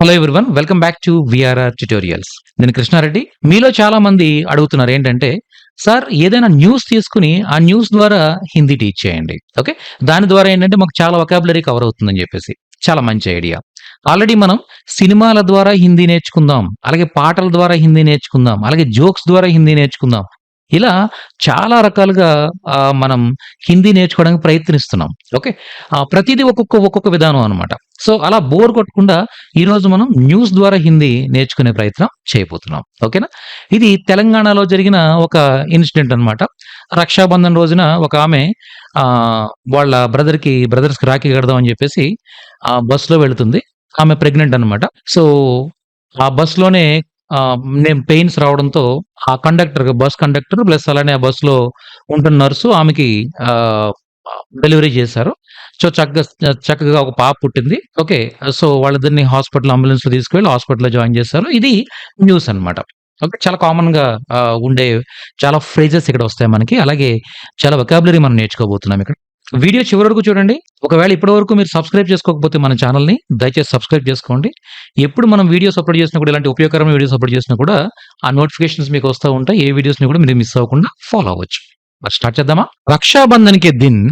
Hello everyone welcome back to VRR tutorials నేను కృష్ణారెడ్డి. మీలో చాలా మంది అడుగుతున్నారు ఏంటంటే సార్ ఏదైనా న్యూస్ తీసుకుని ఆ న్యూస్ ద్వారా హిందీ టీచ్ చేయండి. ఓకే దాని ద్వారా ఏంటంటే మాకు చాలా వొకాబులరీ కవర్ అవుతుందని చెప్పేసి. చాలా మంచి ఐడియా ఆల్రెడీ మనం సినిమాల ద్వారా హిందీ నేర్చుకుందాం అలాగే పాటల ద్వారా హిందీ నేర్చుకుందాం అలాగే జోక్స్ ద్వారా హిందీ నేర్చుకుందాం. ఇలా చాలా రకాలుగా మనం హిందీ నేర్చుకోవడానికి ప్రయత్నిస్తున్నాం. ఓకే? ప్రతిదీ ఒక్కొక్క ఒక్కొక్క విధానం అనమాట సో అలా బోర్ కొట్టకుండా ఈ రోజు మనం న్యూస్ ద్వారా హిందీ నేర్చుకునే ప్రయత్నం చేయబోతున్నాం. ఓకేనా? ఇది తెలంగాణలో జరిగిన ఒక ఇన్సిడెంట్ అన్నమాట. రక్షాబంధన్ రోజున ఒక ఆమె వాళ్ళ బ్రదర్కి బ్రదర్స్కి రాఖీ కడదాం అని చెప్పేసి ఆ బస్సులో వెళుతుంది. ఆమె ప్రెగ్నెంట్ అన్నమాట. సో ఆ బస్సులోనే నేను పెయిన్స్ రావడంతో ఆ కండక్టర్ బస్ కండక్టర్ ప్లస్ అలానే ఆ బస్సులో ఉంటున్న నర్సు ఆమెకి డెలివరీ చేశారు. సో చక్కగా చక్కగా ఒక పాప పుట్టింది. ఓకే సో వాళ్ళిద్దరిని హాస్పిటల్ అంబులెన్స్ తీసుకువెళ్ళి తీసుకెళ్ళి హాస్పిటల్లో జాయిన్ చేశారు. ఇది న్యూస్ అన్నమాట. ఓకే చాలా కామన్గా ఉండే చాలా ఫ్రేజెస్ ఇక్కడ వస్తాయి మనకి. అలాగే చాలా వెకాబులరీ మనం నేర్చుకోబోతున్నాం ఇక్కడ. వీడియో చివరి వరకు చూడండి. ఒకవేళ ఇప్పటి వరకు మీరు సబ్స్క్రైబ్ చేసుకోకపోతే మన ఛానల్ని దయచేసి సబ్స్క్రైబ్ చేసుకోండి. ఎప్పుడు మనం వీడియోస్ అప్లోడ్ చేసినా కూడా ఇలాంటి ఉపయోగకరమైన వీడియోస్ అప్లోడ్ చేసినా కూడా ఆ నోటిఫికేషన్స్ మీకు వస్తూ ఉంటాయి. ఏ వీడియోస్ని కూడా మీరు మిస్ అవ్వకుండా ఫాలో అవ్వచ్చు. మరి స్టార్ట్ చేద్దామా? రక్షాబంధన్కి దిన్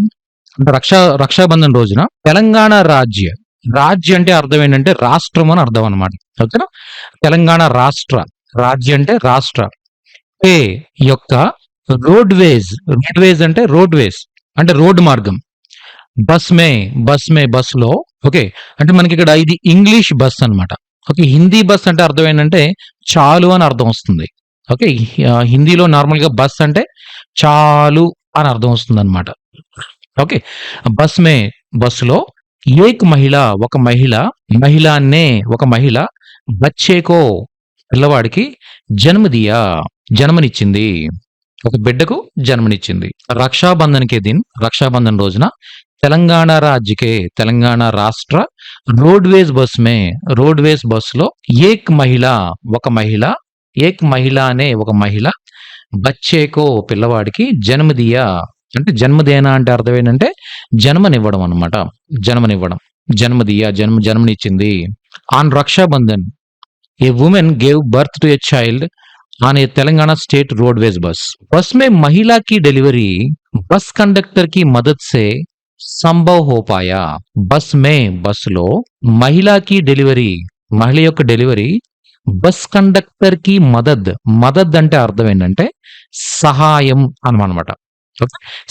అంటే రక్షా రక్షాబంధన్ రోజున తెలంగాణ రాజ్య రాజ్య అంటే అర్థం ఏంటంటే రాష్ట్రం అని అర్థం అనమాట ఓకేనా? తెలంగాణ రాష్ట్ర రాజ్య అంటే రాష్ట్ర. ఏ యొక్క రోడ్ వేజ్ రోడ్ వేజ్ అంటే రోడ్వేస్. అంటే రోడ్ మార్గం. బస్ మే బస్ మే బస్లో ఓకే. అంటే మనకి ఇక్కడ ఇది ఇంగ్లీష్ బస్ అన్నమాట. ఓకే హిందీ బస్ అంటే అర్థం ఏంటంటే చాలు అని అర్థం వస్తుంది. ఓకే హిందీలో నార్మల్గా బస్ అంటే చాలు అని అర్థం వస్తుంది అనమాట ఓకే బస్ మే బస్సులో ఏక్ మహిళ ఒక మహిళ మహిళాన్నే ఒక మహిళ బచ్చేకో పిల్లవాడికి జన్మదియా జన్మనిచ్చింది. ఒక బిడ్డకు జన్మనిచ్చింది. రక్షాబంధన్ కే దిన్ రక్షాబంధన్ రోజున తెలంగాణ రాజ్యకే తెలంగాణ రాష్ట్ర రోడ్వేస్ బస్ మే రోడ్వేస్ బస్లో ఏక్ మహిళ ఒక మహిళ ఏక్ మహిళ అనే ఒక మహిళ బచ్చేకో పిల్లవాడికి జన్మదియా అంటే జన్మదేనా అంటే అర్థం ఏంటంటే జన్మనివ్వడం అనమాట జన్మనివ్వడం. జన్మదియా జన్మ జన్మనిచ్చింది. On Raksha Bandhan. A woman gave birth to a child on Telangana state roadways bus. Bus మే మహిళకి డెలివరీ బస్ కండక్టర్కి की मदद से సంభవ్ హో పాయా. బస్ మే బస్లో మహిళకి డెలివరీ మహిళ యొక్క డెలివరీ బస్ కండక్టర్కి మదద్ మదద్ అంటే అర్థం ఏంటంటే సహాయం అనమాట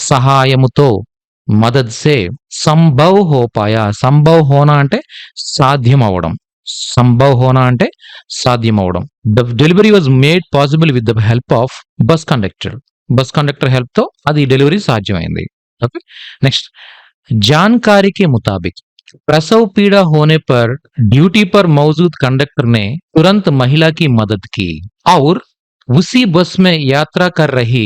సహాయముతో మదద్ సే సంభవ్ హోపాయ సంభవ్ హోనా అంటే సాధ్యం అవడం సంభవ్ హోనా అంటే సాధ్యం అవడం the delivery was made possible with the help of bus conductor bus conductor help తో అది డెలివరీ సాధ్యమైంది ఓకే నెక్స్ట్ जानकारी के मुताबिक प्रसव पीड़ा होने पर ड्यूटी पर मौजूद कंडक्टर ने तुरंत महिला की मदद की और उसी बस में यात्रा कर रही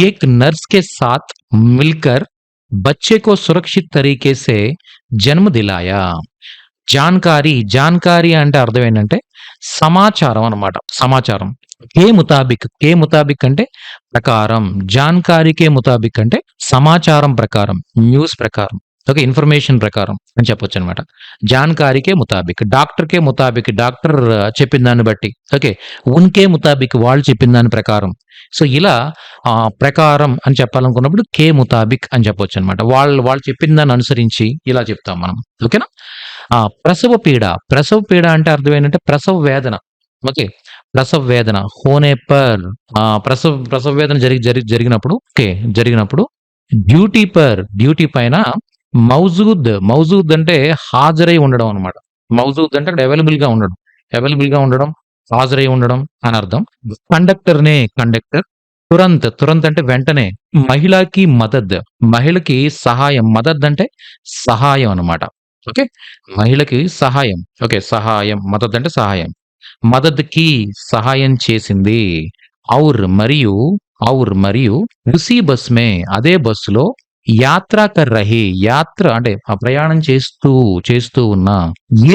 एक नर्स के साथ मिलकर बच्चे को सुरक्षित तरीके से जन्म दिलाया జాన్కారీ జాన్కారీ అంటే అర్థం ఏంటంటే సమాచారం అన్నమాట. సమాచారం. కే ముతాబిక్ కే ముతాబిక్ అంటే ప్రకారం. జాన్కారీ కే ముతాబిక్ అంటే సమాచారం ప్రకారం న్యూస్ ప్రకారం. ఓకే ఇన్ఫర్మేషన్ ప్రకారం అని చెప్పొచ్చు అనమాట జాన్కారీకే ముతాబిక్ డాక్టర్కే ముతాబిక్ డాక్టర్ చెప్పిన దాన్ని బట్టి. ఓకే ఉన్కే ముతాబిక్ వాళ్ళు చెప్పిన దాని ప్రకారం. సో ఇలా ఆ, ప్రకారం అని చెప్పాలనుకున్నప్పుడు కే ముతాబిక్ అని చెప్పొచ్చు అనమాట వాళ్ళు వాళ్ళు చెప్పిన దాన్ని అనుసరించి ఇలా చెప్తాం మనం. ఓకేనా? ఆ ప్రసవ పీడ ప్రసవ పీడ అంటే అర్థం ఏంటంటే ప్రసవ వేదన. ఓకే? ప్రసవ వేదన. హోనేపర్. ఆ ప్రసవ ప్రసవ వేదన జరిగి జరిగి జరిగినప్పుడు ఓకే జరిగినప్పుడు డ్యూటీ పర్ డ్యూటీ పైన మౌజూద్ మౌజూద్ అంటే హాజరై ఉండడం అనమాట మౌజూద్ అంటే అక్కడ అవైలబుల్గా ఉండడం. అవైలబుల్గా ఉండడం హాజరై ఉండడం అని అర్థం. కండక్టర్ నే కండక్టర్. తురంత్ తురంత్ అంటే వెంటనే. మహిళకి మదద్. మహిళకి సహాయం. మదద్ అంటే సహాయం అన్నమాట. ఓకే? మహిళకి సహాయం. ఓకే సహాయం. మదద్ అంటే సహాయం. మదద్కి సహాయం చేసింది ఔర్ మరియు ఔర్ మరియు ఉసీ బస్ మే అదే బస్సులో యాత్ర కర్ రహి యాత్ర అంటే ఆ ప్రయాణం చేస్తూ చేస్తూ ఉన్న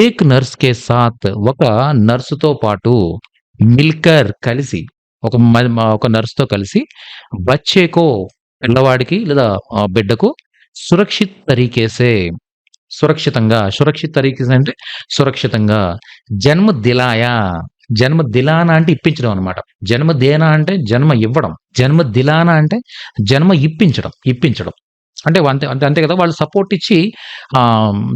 ఏక్ నర్స్ కే సాత్ ఒక నర్సుతో పాటు మిల్కర్ కలిసి ఒక ఒక నర్సుతో కలిసి బచ్చేకో పిల్లవాడికి లేదా బిడ్డకు సురక్షిత్ తరీకేసే సురక్షితంగా సురక్షిత తరీకే అంటే సురక్షితంగా. జన్మ దిలాయా జన్మ దిలాన అంటే ఇప్పించడం అనమాట జన్మ దేనా అంటే జన్మ ఇవ్వడం. జన్మ దిలాన అంటే జన్మ ఇప్పించడం ఇప్పించడం. అంటే అంతే అంతే అంతే కదా? వాళ్ళు సపోర్ట్ ఇచ్చి ఆ,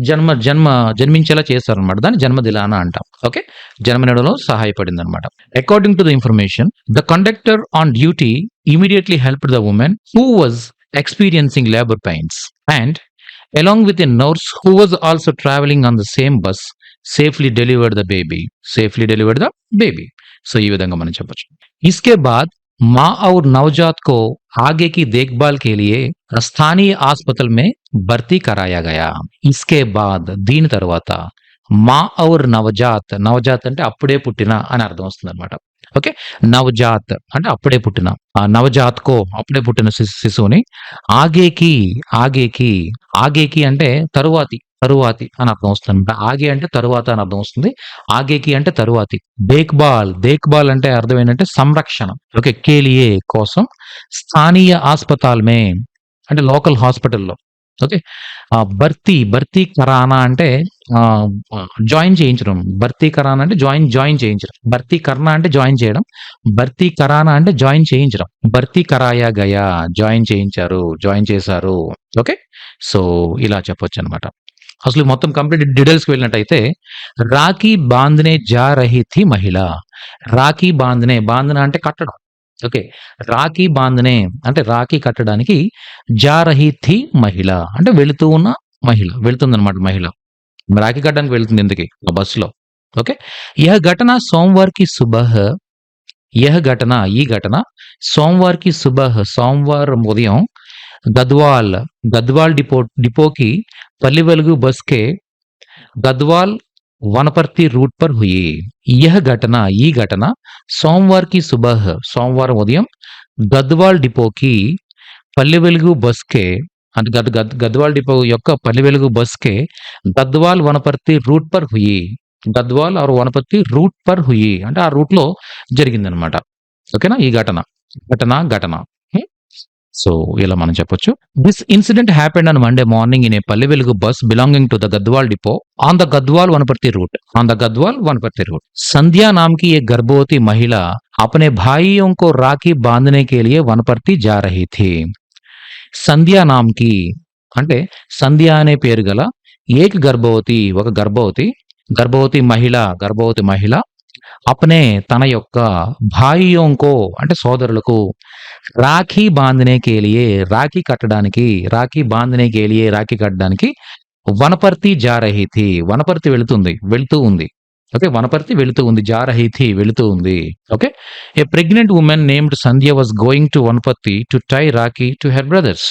జన్మ జన్మ జన్మించేలా చేస్తారనమాట దాన్ని జన్మదిలాన అంటాం. ఓకే? జన్మనివ్వడంలో సహాయపడింది అనమాట according to the information the conductor on duty immediately help the woman who was experiencing labour pains and along with a nurse who was also traveling on the same bus safely delivered the baby safely delivered the baby so ఈ విధంగా మనం చెప్పొచ్చు इसके बाद माँ और नवजात को आगे की देखभाल के लिए स्थानीय अस्पताल में भर्ती कराया गया इसके बाद దీని తర్వాత మా ఔర్ నవజాత్. నవజాత్ అంటే అప్పుడే పుట్టిన అని అర్థం వస్తుంది అనమాట ఓకే? నవజాత్ అంటే అప్పుడే పుట్టిన. ఆ నవజాత్ కో అప్పుడే పుట్టిన శిశు- శిశువుని ఆగేకి ఆగేకి ఆగేకి అంటే తరువాతి తరువాతి అని అర్థం వస్తుంది అనమాట ఆగే అంటే తరువాత అని అర్థం వస్తుంది. ఆగేకి అంటే తరువాతి. దేక్బాల్ దేక్బాల్ అంటే అర్థం ఏంటంటే సంరక్షణ. ఓకే? కేలియే కోసం స్థానీయ ఆస్పతాల్ మే. అంటే లోకల్ హాస్పిటల్లో. ఓకే. భర్తీ భర్తీ కరానా అంటే జాయిన్ చేయించడం. భర్తీ కరానా అంటే జాయిన్ జాయిన్ చేయించడం. భర్తీ కర్నా అంటే జాయిన్ చేయడం. భర్తీ కరానా అంటే జాయిన్ చేయించడం. భర్తీ కరాయా గయా జాయిన్ చేయించారు జాయిన్ చేశారు. ఓకే? సో ఇలా చెప్పొచ్చు అనమాట అసలు మొత్తం కంప్లీట్ డీటెయిల్స్కి వెళ్ళినట్టయితే రాఖీ బాంధనే జా రహి థీ మహిళ. రాఖీ బాంధనే బాంధన అంటే కట్టడం. ఓకే. రాఖీ బాంధనే అంటే రాఖీ కట్టడానికి జారహితి మహిళ అంటే వెళుతూ ఉన్న మహిళ వెళుతుంది అనమాట మహిళ రాఖీ కట్టడానికి వెళుతుంది ఎందుకే? ఆ బస్సులో. ఓకే. యహ ఘటన సోమవార్కి సుబహ్ యహ ఘటన ఈ ఘటన సోమవార్కి సుబహ్ సోమవారం ఉదయం గద్వాల్ గద్వాల్ డిపో డిపోకి పల్లి వెలుగు బస్కే గద్వాల్ వనపర్తి రూట్ పర్ హుయి यह घटना ఈ ఘటన సోమవార్ కి సుబహ్ సోమవారం ఉదయం గద్వాల్ డిపోకి పల్లె వెలుగు బస్ కే అంటే గద్ గద్ గద్వాల్ డిపో యొక్క పల్లె వెలుగు బస్ కే గద్వాల్ వనపర్తి రూట్ పర్ హుయి గద్వాల్ ఆర్ వనపర్తి రూట్ పర్ హుయి అంటే ఆ రూట్ లో జరిగిందనమాట ఓకేనా ఈ ఘటన ఘటన ఘటన సో ఇలా మనం చెప్పొచ్చు this incident happened on Monday morning in a Palle Velugu bus belonging to the Gadwal depot on the Gadwal Wanaparthy route on the Gadwal Wanaparthy route Sandhya नाम की एक गर्भवती महिला अपने भाइयों को राखी बांधने के लिए वनपर्ती जा रही थी సంధ్యా నామ్కి అంటే సంధ్య అనే పేరు గల ఏక గర్భవతి ఒక గర్భవతి గర్భవతి మహిళ గర్భవతి మహిళ అపనే తన యొక్క భాయ్యోంకో అంటే సోదరులకు రాఖీ బాంధనే కేలియే రాఖీ కట్టడానికి రాఖీ బాంధనే కేలియే రాఖీ కట్టడానికి వనపర్తి జారహితి వనపర్తి వెళుతుంది వెళుతూ ఉంది. ఓకే? వనపర్తి వెళుతూ ఉంది జారహితి వెళుతూ ఉంది. Okay? A pregnant woman named Sandhya was going to Wanaparthy to tie rakhi to her brothers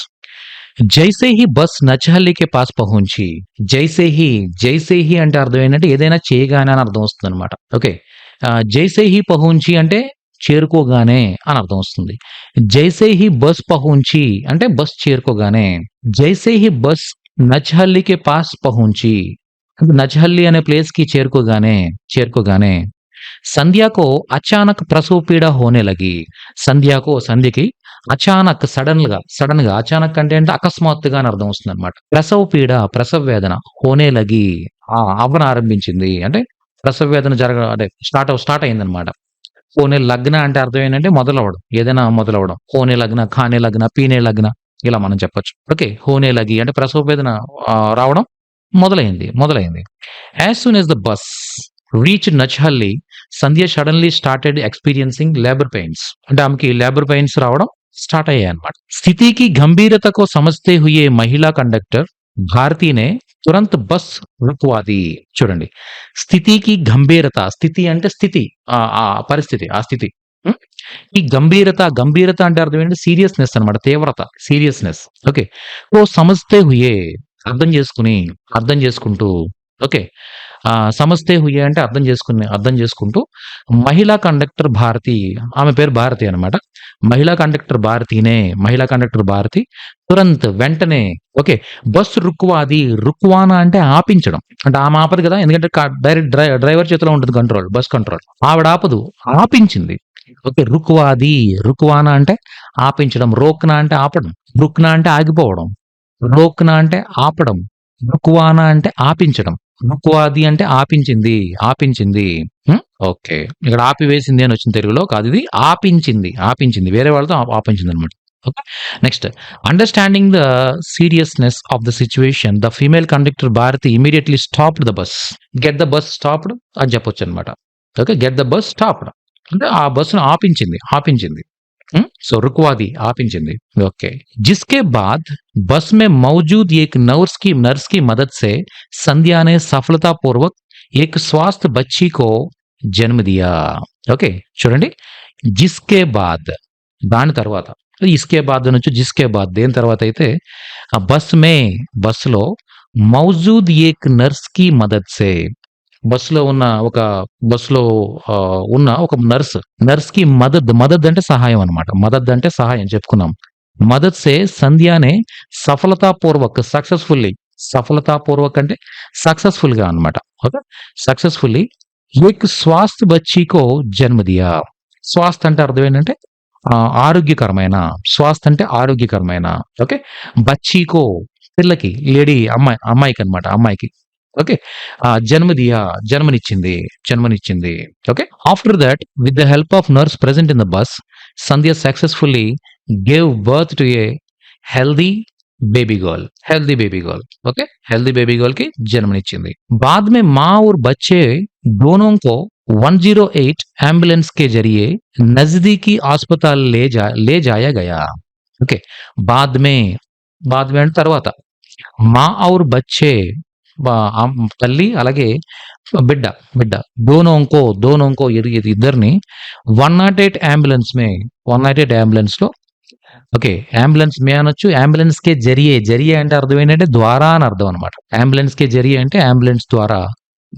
జైసే హీ బస్ నచహల్లికే పాస్ పహుంచి జైసే హీ జైసే హీ అంటే అర్థం ఏంటంటే ఏదైనా చేయగానే అని అర్థం వస్తుంది అనమాట ఓకే? జైసేహి పహుంచి అంటే చేరుకోగానే అని అర్థం వస్తుంది. జైసేహి బస్ పహుంచి అంటే బస్ చేరుకోగానే. జైసేహి బస్ నచ్హల్లికి పాస్ పహుంచి నచ్హల్లి అనే ప్లేస్కి చేరుకోగానే చేరుకోగానే సంధ్యాకో అచానక్ ప్రసవ పీడ హోనే లగి. సంధ్యాకో సంధ్యకి అచానక్ సడన్గా సడన్గా అచానక్ అంటే అంటే అకస్మాత్తుగా అని అర్థం వస్తుంది అనమాట ప్రసవ పీడ ప్రసవ వేదన హోనే లగి ఆ అవ్వన ఆరంభించింది. అంటే ప్రసవ వేదన జరగ అంటే స్టార్ట్ స్టార్ట్ అయింది అనమాట హోనే లగ్న అంటే అర్థం ఏంటంటే మొదలవడం ఏదైనా మొదలవడం హోనే లగ్న ఖానే లగ్న పీనే లగ్న ఇలా మనం చెప్పొచ్చు. ఓకే హోనే లగి అంటే ప్రసవ వేదన రావడం మొదలైంది మొదలైంది. As soon as the bus reach Nachahalli Sandhya suddenly started experiencing labour pains అంటే ఆమెకి లేబర్ పెయిన్స్ రావడం స్టార్ట్ అయ్యాయి అనమాట స్థితికి గంభీరతకు సమస్తే హుయే మహిళా కండక్టర్ భారతీనే తురంత్ బస్ రుక్వాది చూడండి. స్థితికి గంభీరత. స్థితి అంటే స్థితి. ఆ పరిస్థితి ఆ స్థితి. ఈ గంభీరత గంభీరత అంటే అర్థం ఏంటంటే సీరియస్నెస్ అన్నమాట తీవ్రత సీరియస్నెస్. ఓకే. ఓ సమస్తే హుయే. అర్థం చేసుకుని అర్థం చేసుకుంటూ ఓకే. సమస్తే హుయే అంటే అర్థం చేసుకుని అర్థం చేసుకుంటూ మహిళా కండక్టర్ భారతి ఆమె పేరు భారతి అన్నమాట. మహిళా కండక్టర్ భారతినే మహిళా కండక్టర్ భారతి తురంత్ వెంటనే ఓకే బస్ రుక్వాది రుక్వానా అంటే ఆపించడం. అంటే ఆమె ఆపదు కదా ఎందుకంటే డైరెక్ట్ డ్రైవర్ చేతిలో ఉంటుంది కంట్రోల్ బస్ కంట్రోల్. ఆవిడ ఆపదు ఆపించింది. ఓకే రుక్వాది రుక్వానా అంటే ఆపించడం రోక్నా అంటే ఆపడం రుక్నా అంటే ఆగిపోవడం రోక్నా అంటే ఆపడం రుక్వానా అంటే ఆపించడం. రుక్వాది అంటే ఆపించింది ఆపించింది. ఓకే. ఇక్కడ ఆపివేసింది అని వచ్చిన తెలుగులో కాదు ఇది ఆపించింది ఆపించింది. వేరే వాళ్ళతో ఆపించింది అనమాట okay? Next understanding the seriousness of the situation the female conductor Bharathi immediately stopped the bus get the bus stopped అని చెప్పొచ్చు అనమాట okay? Get the bus stopped అంటే ఆ బస్సును ఆపించింది ఆపించింది. సో रुकवादी ఆపించింది ఓకే जिसके बाद बस में मौजूद एक नर्स की नर्स की मदद से संध्या ने सफलतापूर्वक एक स्वस्थ बच्ची को జన్మ దియా ఓకే చూడండి జిస్కే బాద్ దాని తర్వాత ఇస్కే బాద్ నుంచి జిస్కే బాద్ దేని తర్వాత అయితే ఆ బస్ మే బస్సులో మౌజూద్ ఏక్ నర్స్ కి మదద్ సే బస్సులో ఉన్న ఒక బస్సులో ఉన్న ఒక నర్స్. నర్స్కి మదద్ మదద్ అంటే సహాయం అన్నమాట. మదద్ అంటే సహాయం చెప్పుకున్నాం. మదద్ సే సంధ్యానే సఫలతాపూర్వక్ సక్సెస్ఫుల్లీ. సఫలతాపూర్వక్ అంటే సక్సెస్ఫుల్గా అనమాట ఓకే? సక్సెస్ఫుల్లీ. ఏక్ స్వాస్థ్ బచ్చీకో జన్మదియా. స్వాస్థ్ అంటే అర్థం ఏంటంటే ఆరోగ్యకరమైన. స్వాస్థ్ అంటే ఆరోగ్యకరమైన. ఓకే? బచ్చీకో పిల్లకి లేడీ అమ్మాయి అమ్మాయికి అనమాట అమ్మాయికి. ఓకే జన్మదియ జన్మనిచ్చింది జన్మనిచ్చింది okay after that with the help of nurse present in the bus Sandhya successfully gave birth to a healthy baby girl healthy baby girl okay healthy baby girl की जन्मनिచ్చింది बाद में माँ और बच्चे दोनों को 108 एम्बुलेंस के जरिए नजदीकी अस्पताल ले जा ले जाया गया ओके बाद में बाद में తర్వాత माँ और बच्चे తల్లి అలాగే బిడ్డ బిడ్డ. దోనోంకో దోనోంకో ఇరు- ఇద్దరిని వన్ నాట్ ఎయిట్ అంబులెన్స్ మే వన్ నాట్ ఎయిట్ అంబులెన్స్లో ఓకే అంబులెన్స్ మే అనొచ్చు అంబులెన్స్కే జరిగే జరిగే అంటే అర్థం ఏంటంటే ద్వారా అని అర్థం అనమాట అంబులెన్స్కే జరిగే అంటే అంబులెన్స్ ద్వారా.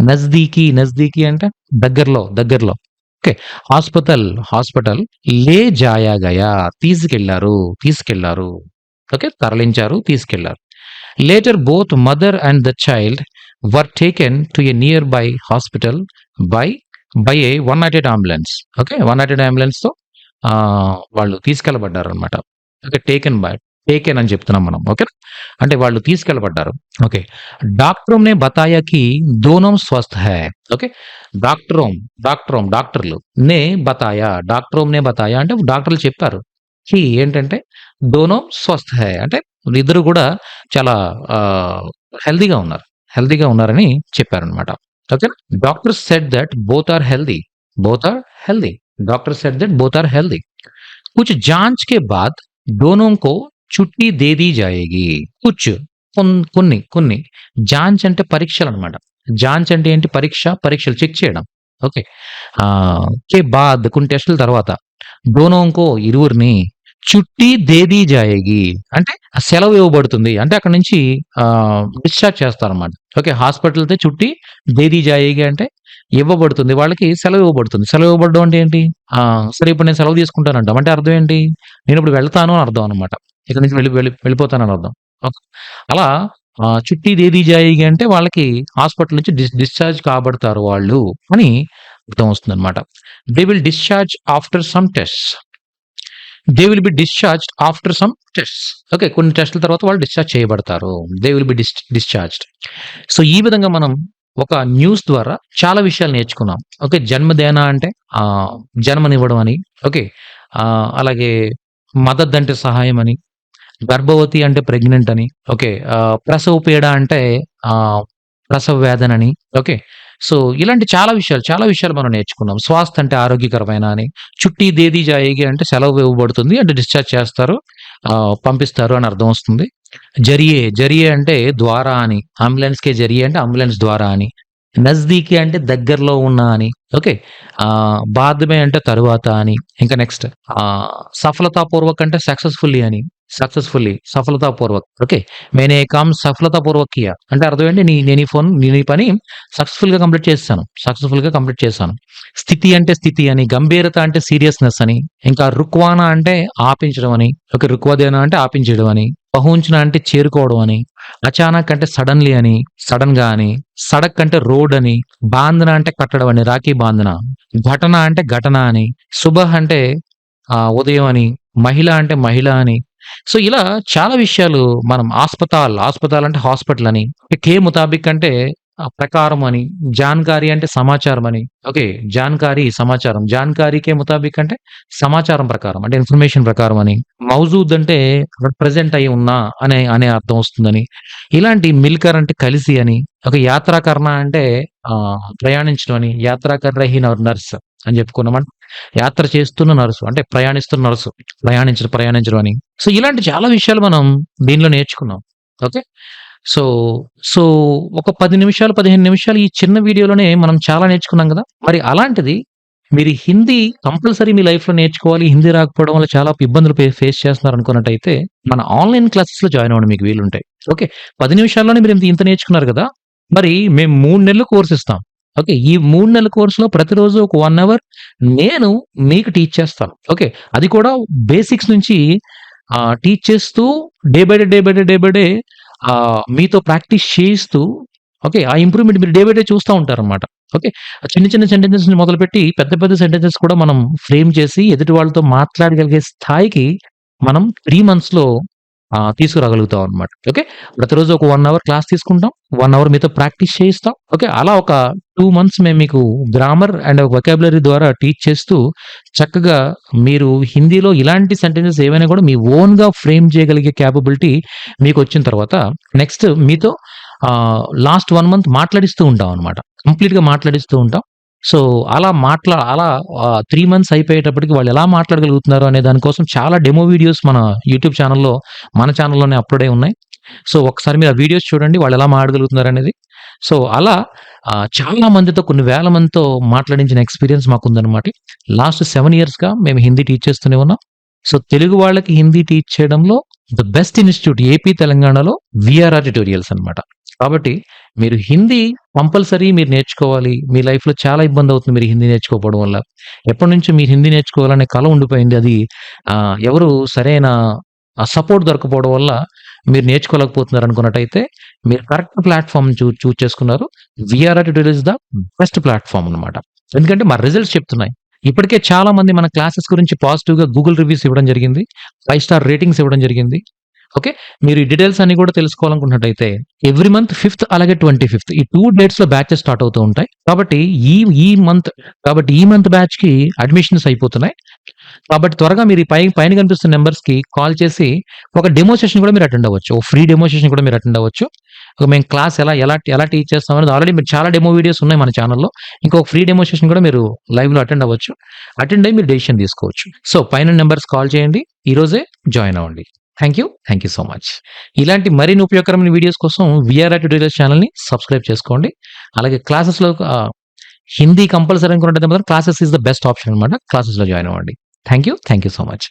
నజ్దీకి నజ్దీకి అంటే దగ్గరలో దగ్గరలో. ఓకే హాస్పిటల్ హాస్పిటల్ లే జాయా గయా తీసుకెళ్ళారు తీసుకెళ్ళారు. ఓకే తరలించారు తీసుకెళ్ళారు. Later both mother and the child were taken to a nearby hospital by by a one nought eight ambulance okay one nought eight ambulance వాళ్ళు తీసుకెళ్ళబడ్డారు అనమాట ఓకే టేకెన్ బై టేకెన్ అని చెప్తున్నాం మనం. ఓకే అంటే వాళ్ళు తీసుకెళ్ళబడ్డారు. ఓకే డాక్టర్ నే బతాయాకి దోనం స్వస్థ high okay డాక్టరోం డాక్టరోం డాక్టర్లు నే బతాయా డాక్టరోం నే బతాయా అంటే డాక్టర్లు చెప్పారు హీ ఏంటంటే దోనం స్వస్థ హై అంటే ఇద్దరు కూడా చాలా హెల్దీగా ఉన్నారు హెల్దీగా ఉన్నారని చెప్పారనమాట okay doctor said that both are healthy both are healthy doctor said that both are healthy कुछ जांच के बाद दोनों को छुट्टी दे दी जाएगी कुछ కొన్- కొన్ని కొన్ని జాంచ్ అంటే పరీక్షలు అనమాట జాంచ్ అంటే ఏంటి పరీక్ష పరీక్షలు చెక్ చేయడం ఓకే ఆ కే బాద్ కొన్ని టెస్టుల తర్వాత దోనోంకో ఇరువురిని చుట్టి దేదీ జాయేగి. అంటే సెలవు ఇవ్వబడుతుంది. అంటే అక్కడ నుంచి డిశ్చార్జ్ చేస్తారన్నమాట. ఓకే హాస్పిటల్ తే చుట్టి దేదీ జాయేగి అంటే ఇవ్వబడుతుంది. వాళ్ళకి సెలవు ఇవ్వబడుతుంది. సెలవు ఇవ్వబడడం అంటే ఏంటి? సరే ఇప్పుడు నేను సెలవు తీసుకుంటానంటాం అంటే అర్థం ఏంటి? నేను ఇప్పుడు వెళ్తాను అని అర్థం అనమాట ఇక్కడ నుంచి వెళ్ళి వెళ్ళి వెళ్ళిపోతానని అర్థం. ఓకే. అలా చుట్టి దేదీ జాయేగి అంటే వాళ్ళకి హాస్పిటల్ నుంచి డిస్ డిశ్చార్జ్ కాబడతారు వాళ్ళు అని అర్థం వస్తుంది అనమాట they will discharge after some test they will be discharge after some test okay కొన్ని టెస్టుల తర్వాత వాళ్ళు డిశ్చార్జ్ చేయబడతారు. They will be dis discharged so ఈ విధంగా మనం ఒక న్యూస్ ద్వారా చాలా విషయాలు నేర్చుకున్నాం. ఓకే జన్మదేన అంటే జన్మనివ్వడం అని. ఓకే అలాగే మదద్ అంటే సహాయం అని. గర్భవతి అంటే ప్రెగ్నెంట్ అని. ఓకే ప్రసవ పీడ అంటే ప్రసవ వేదన అని. ఓకే సో ఇలాంటి చాలా విషయాలు చాలా విషయాలు మనం నేర్చుకున్నాం. స్వాస్థ అంటే ఆరోగ్యకరమైన అని. చుట్టి దేదీ జాయిగి అంటే సెలవు ఇవ్వబడుతుంది అంటే డిశ్చార్జ్ చేస్తారు పంపిస్తారు అని అర్థం వస్తుంది. జరిగే జరిగే అంటే ద్వారా అని. అంబులెన్స్కే జరియే జరిగే అంటే అంబులెన్స్ ద్వారా అని. నజ్దీకి అంటే దగ్గరలో ఉన్న అని. ఓకే. బాధమే అంటే తరువాత అని. ఇంకా నెక్స్ట్ సఫలతాపూర్వక అంటే సక్సెస్ఫుల్లీ అని. సక్సెస్ఫుల్లీ సఫలతాపూర్వక్. ఓకే మేనే కామ్ సఫలతాపూర్వక్ కియా అంటే అర్థం ఏంటి? నీ నేను ఈ ఫోన్ నేను ఈ పని సక్సెస్ఫుల్గా కంప్లీట్ చేస్తాను. సక్సెస్ఫుల్గా కంప్లీట్ చేశాను. స్థితి అంటే స్థితి అని గంభీరత అంటే సీరియస్నెస్ అని ఇంకా రుక్వానా అంటే ఆపించడం అని ఓకే? రుక్వాదేనా అంటే ఆపించడం అని బహుంచిన అంటే చేరుకోవడం అని అచానక్ అంటే సడన్లీ అని సడన్గా అని సడక్ అంటే రోడ్ అని బాంధన అంటే కట్టడం అని రాఖీ బాంధన ఘటన అంటే ఘటన అని శుభ అంటే ఆ, ఉదయం అని మహిళ అంటే మహిళ అని సో, ఇలా చాలా విషయాలు మనం ఆస్పతాల్, ఆస్పతాల్ అంటే హాస్పిటల్ అని, కే ముతాబిక్ అంటే ప్రకారం అని, జాన్‌కారీ అంటే సమాచారం అని. ఓకే. జాన్‌కారీ సమాచారం. జాన్కారీకే ముతాబిక్ అంటే సమాచారం ప్రకారం అంటే ఇన్ఫర్మేషన్ ప్రకారం అని. మౌజూద్ అంటే ప్రజెంట్ అయి ఉన్నా అనే అనే అర్థం వస్తుందని. ఇలాంటి మిల్‌కర్ అంటే కలిసి అని. ఒక యాత్రాకరణ అంటే ఆ ప్రయాణించడం అని. యాత్రా నర్స్ అని చెప్పుకున్నాం. యాత్ర చేస్తున్న నర్సు అంటే ప్రయాణిస్తున్న నర్సు. ప్రయాణించడం, ప్రయాణించడం అని. సో, ఇలాంటి చాలా విషయాలు మనం దీనిలో నేర్చుకున్నాం. ఓకే. సో, సో ఒక పది నిమిషాలు, 15 నిమిషాలు ఈ చిన్న వీడియోలోనే మనం చాలా నేర్చుకున్నాం కదా మరి అలాంటిది మీరు హిందీ కంపల్సరీ మీ లైఫ్‌లో నేర్చుకోవాలి. హిందీ రాకపోవడం వల్ల చాలా ఇబ్బందులు ఫేస్ చేస్తున్నారు అనుకున్నట్టయితే, మన ఆన్‌లైన్ క్లాసెస్‌లో జాయిన్ అవ్వడం మీకు వీలుంటాయి ఓకే. పది నిమిషాల్లోనే మీరు ఇంత ఇంత నేర్చుకున్నారు కదా మరి మేము మూడు నెలలు కోర్స్ ఇస్తాం. ఓకే. ఈ మూడు నెలల కోర్సులో ప్రతిరోజు ఒక వన్ అవర్ నేను మీకు టీచ్ చేస్తాను. ఓకే. అది కూడా బేసిక్స్ నుంచి టీచ్ చేస్తూ day by day, day by day, day by day మీతో ప్రాక్టీస్ చేయిస్తూ ఓకే. ఆ ఇంప్రూవ్‌మెంట్ మీరు డే బై డే చూస్తా ఉంటారనమాట. ఓకే. చిన్న చిన్న సెంటెన్సెస్ మొదలుపెట్టి పెద్ద పెద్ద సెంటెన్సెస్ కూడా మనం ఫ్రేమ్ చేసి ఎదుటి వాళ్ళతో మాట్లాడగలిగే స్థాయికి మనం త్రీ మంత్స్‌లో తీసుకురాగలుగుతాం అనమాట. ఓకే. ప్రతిరోజు ఒక వన్ అవర్ క్లాస్ తీసుకుంటాం. వన్ అవర్ మీతో ప్రాక్టీస్ చేయిస్తాం. ఓకే. అలా ఒక టూ మంత్స్ మేము మీకు గ్రామర్ అండ్ వొకాబులరీ ద్వారా టీచ్ చేస్తూ చక్కగా మీరు హిందీలో ఇలాంటి సెంటెన్సెస్ ఏవైనా కూడా మీ ఓన్‌గా ఫ్రేమ్ చేయగలిగే క్యాపిబిలిటీ మీకు వచ్చిన తర్వాత నెక్స్ట్ మీతో లాస్ట్ వన్ మంత్ మాట్లాడిస్తూ ఉంటాం అనమాట. కంప్లీట్‌గా మాట్లాడిస్తూ ఉంటాం. సో, అలా మాట్లా అలా త్రీ మంత్స్ అయిపోయేటప్పటికి వాళ్ళు ఎలా మాట్లాడగలుగుతున్నారు అనే దానికోసం చాలా డెమో వీడియోస్ మన యూట్యూబ్ ఛానల్లో మన ఛానల్లోనే అప్‌లోడ్ అయి ఉన్నాయి. సో, ఒకసారి మీరు ఆ వీడియోస్ చూడండి. వాళ్ళు ఎలా మాట్లాడగలుగుతున్నారనేది. సో, అలా చాలా మందితో కొన్ని వేల మందితో మాట్లాడించిన ఎక్స్‌పీరియన్స్ మాకు ఉందన్నమాట లాస్ట్ సెవెన్ ఇయర్స్‌గా మేము హిందీ టీచ్ చేస్తూనే ఉన్నాం. సో, తెలుగు వాళ్ళకి హిందీ టీచ్ చేయడంలో ద బెస్ట్ ఇన్‌స్టిట్యూట్ ఏపీ, తెలంగాణలో విఆర్ఆర్ ట్యూటోరియల్స్ అనమాట. కాబట్టి మీరు హిందీ కంపల్సరీ మీరు నేర్చుకోవాలి. మీ లైఫ్‌లో చాలా ఇబ్బంది అవుతుంది మీరు హిందీ నేర్చుకోకపోవడం వల్ల. ఎప్పటినుంచో మీరు హిందీ నేర్చుకోవాలనే కళ ఉండిపోయింది. అది ఎవరు సరైన సపోర్ట్ దొరకకపోవడం వల్ల మీరు నేర్చుకోలేకపోతున్నారు అనుకున్నట్టయితే మీరు కరెక్ట్ ప్లాట్ఫామ్ చూ చూజ్ చేసుకున్నారు. VRR it is the best platform అనమాట. ఎందుకంటే మా రిజల్ట్స్ చెప్తున్నాయి. ఇప్పటికే చాలా మంది మన క్లాసెస్ గురించి పాజిటివ్‌గా గూగుల్ రివ్యూస్ ఇవ్వడం జరిగింది. ఫైవ్ స్టార్ రేటింగ్స్ ఇవ్వడం జరిగింది. ఓకే. మీరు ఈ డీటెయిల్స్ అన్నీ కూడా తెలుసుకోవాలనుకున్నట్టయితే ఎవ్రీ మంత్ ఫిఫ్త్ అలాగే 25థ్ ఈ 2 డేట్స్‌లో బ్యాచెస్ స్టార్ట్ అవుతూ ఉంటాయి. కాబట్టి ఈ ఈ మంత్ కాబట్టి ఈ మంత్ బ్యాచ్కి అడ్మిషన్స్ అయిపోతున్నాయి. కాబట్టి త్వరగా మీరు పై పైన కనిపిస్తున్న నెంబర్స్కి కాల్ చేసి ఒక డెమో సెషన్ కూడా మీరు అటెండ్ అవ్వచ్చు. ఒక ఫ్రీ డెమో సెషన్ కూడా మీరు అటెండ్ అవ్వచ్చు. మేము క్లాస్ ఎలా ఎలా ఎలా టీచ్ చేస్తాం అనేది ఆల్రెడీ మీరు చాలా డెమో వీడియోస్ ఉన్నాయి మన ఛానల్లో ఇంకొక ఫ్రీ డెమో సెషన్ కూడా మీరు లైవ్‌లో అటెండ్ అవ్వచ్చు. అటెండ్ అయ్యి మీరు డెసిషన్ తీసుకోవచ్చు. సో, పైన నెంబర్స్ కాల్ చేయండి. ఈరోజే జాయిన్ అవ్వండి. Thank you. Thank you so much. ఇలాంటి మరిన్ని ఉపయోగకరమైన వీడియోస్ కోసం వీఆర్ఆర్ ట్యుటోరియల్స్ ఛానల్ని సబ్స్క్రైబ్ చేసుకోండి. అలాగే క్లాసెస్‌లో హిందీ కంపల్సరీ అనుకుంటే మాత్రం classes is the best option అనమాట. క్లాసెస్‌లో జాయిన్ అవ్వండి. Thank you. Thank you so much.